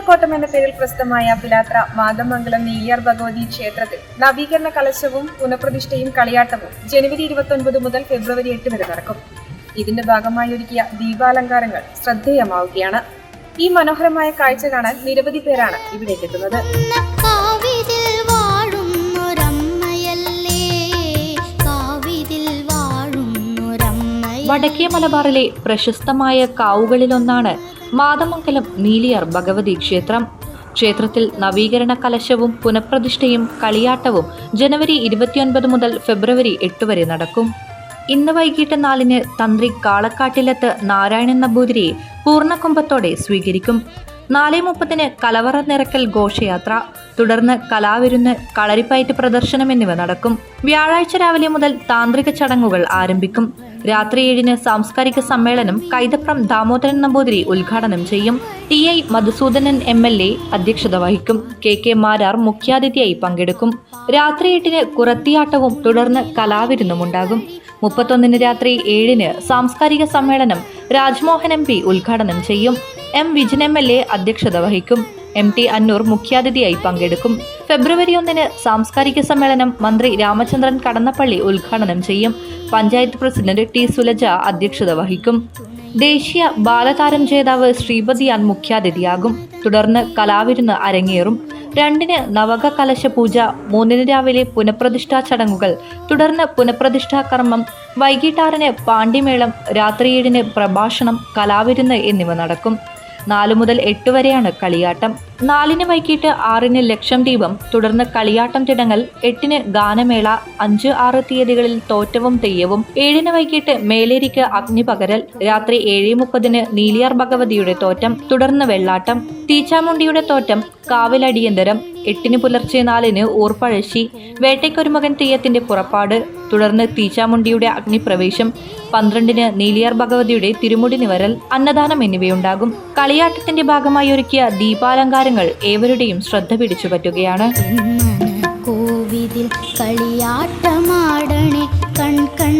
നീലിയാർകോട്ടം എന്ന പേരിൽ പ്രസിദ്ധമായ പിലാത്ര മാതമംഗലം നെയ്യാർ ഭഗവതി ക്ഷേത്രത്തിൽ നവീകരണ കലശവും പുനഃപ്രതിഷ്ഠയും കളിയാട്ടവും ജനുവരി ഇരുപത്തൊൻപത് മുതൽ ഫെബ്രുവരി എട്ട് വരെ നടക്കും. ഇതിന്റെ ഭാഗമായി ഒരുക്കിയ ദീപാലങ്കാരങ്ങൾ ശ്രദ്ധേയമാവുകയാണ്. ഈ മനോഹരമായ കാഴ്ച കാണാൻ നിരവധി പേരാണ് ഇവിടേക്ക് എത്തുന്നത്. വടക്കേ മലബാറിലെ പ്രശസ്തമായ കാവുകളിലൊന്നാണ് മാതമംഗലം നീലിയാർ ഭഗവതി ക്ഷേത്രം. ക്ഷേത്രത്തിൽ നവീകരണ കലശവും പുനഃപ്രതിഷ്ഠയും കളിയാട്ടവും ജനുവരി ഇരുപത്തിയൊൻപത് മുതൽ ഫെബ്രുവരി എട്ട് വരെ നടക്കും. ഇന്ന് വൈകിട്ട് നാലിന് തന്ത്രി കാളക്കാട്ടിലത്ത് നാരായണൻ നമ്പൂതിരിയെ പൂർണകുംഭത്തോടെ സ്വീകരിക്കും. നാല് മുപ്പതിന് കലവറ നിറക്കൽ ഘോഷയാത്ര തുടർന്ന് കലാവിരുന്ന് കളരിപ്പയറ്റ് പ്രദർശനം എന്നിവ നടക്കും. വ്യാഴാഴ്ച രാവിലെ മുതൽ താന്ത്രിക ചടങ്ങുകൾ ആരംഭിക്കും. രാത്രി ഏഴിന് സാംസ്കാരിക സമ്മേളനം കൈതപ്രം ദാമോദരൻ നമ്പൂതിരി ഉദ്ഘാടനം ചെയ്യും. T I Madhusudanan M L A അധ്യക്ഷത വഹിക്കും. കെ കെ മാരാർ മുഖ്യാതിഥിയായി പങ്കെടുക്കും. രാത്രി എട്ടിന് കുറത്തിയാട്ടവും തുടർന്ന് കലാവിരുന്നുമുണ്ടാകും. മുപ്പത്തൊന്നിന് രാത്രി ഏഴിന് സാംസ്കാരിക സമ്മേളനം രാജ്മോഹൻ എം പി ഉദ്ഘാടനം ചെയ്യും. M Vijin M L A അധ്യക്ഷത വഹിക്കും. എം ടി അന്നൂർ മുഖ്യാതിഥിയായി പങ്കെടുക്കും. ഫെബ്രുവരി ഒന്നിന് സാംസ്കാരിക സമ്മേളനം മന്ത്രി രാമചന്ദ്രൻ കടന്നപ്പള്ളി ഉദ്ഘാടനം ചെയ്യും. പഞ്ചായത്ത് പ്രസിഡന്റ് ടി സുലജ അധ്യക്ഷത വഹിക്കും. ദേശീയ ബാലതാരം ജേതാവ് ശ്രീപതിയാൻ മുഖ്യാതിഥിയാകും. തുടർന്ന് കലാവിരുന്ന് അരങ്ങേറും. രണ്ടിന് നവക കലശ പൂജ മൂന്നിന് രാവിലെ പുനഃപ്രതിഷ്ഠാ ചടങ്ങുകൾ തുടർന്ന് പുനഃപ്രതിഷ്ഠാ കർമ്മം വൈകിട്ടാറിന് പാണ്ഡിമേളം രാത്രി ഏഴിന് പ്രഭാഷണം കലാവിരുന്ന് എന്നിവ നടക്കും. നാലു മുതൽ എട്ട് വരെയാണ് കളിയാട്ടം. നാലിന് വൈകിട്ട് ആറിന് ലക്ഷം ദീപം. തുടർന്ന് കളിയാട്ടം തിടങ്ങൽ എട്ടിന് ഗാനമേള അഞ്ച് ആറ് തീയതികളിൽ തോറ്റവും തെയ്യവും. ഏഴിന് വൈകിട്ട് മേലേരിക്ക് അഗ്നി പകരൽ രാത്രി ഏഴ് മുപ്പതിന് നീലിയാർ ഭഗവതിയുടെ തോറ്റം. തുടർന്ന് വെള്ളാട്ടം. തീച്ചാമുണ്ടിയുടെ തോറ്റം. കാവിലടിയന്തരം എട്ടിന് പുലർച്ചെ നാലിന് ഊർപ്പഴശ്ശി. വേട്ടയ്ക്കൊരുമകൻ തെയ്യത്തിന്റെ പുറപ്പാട്. തുടർന്ന് തീച്ചാമുണ്ടിയുടെ അഗ്നിപ്രവേശം. പന്ത്രണ്ടിന് നീലിയാർ ഭഗവതിയുടെ തിരുമുടി നിവരൽ. അന്നദാനം എന്നിവയുണ്ടാകും. കളിയാട്ടത്തിന്റെ ഭാഗമായി ഒരുക്കിയ താരങ്ങൾ ഏവരുടെയും ശ്രദ്ധ പിടിച്ചു പറ്റുകയാണ്. കോവിതിൽ കളിയാട്ടമാടണേ? കൺ കൺ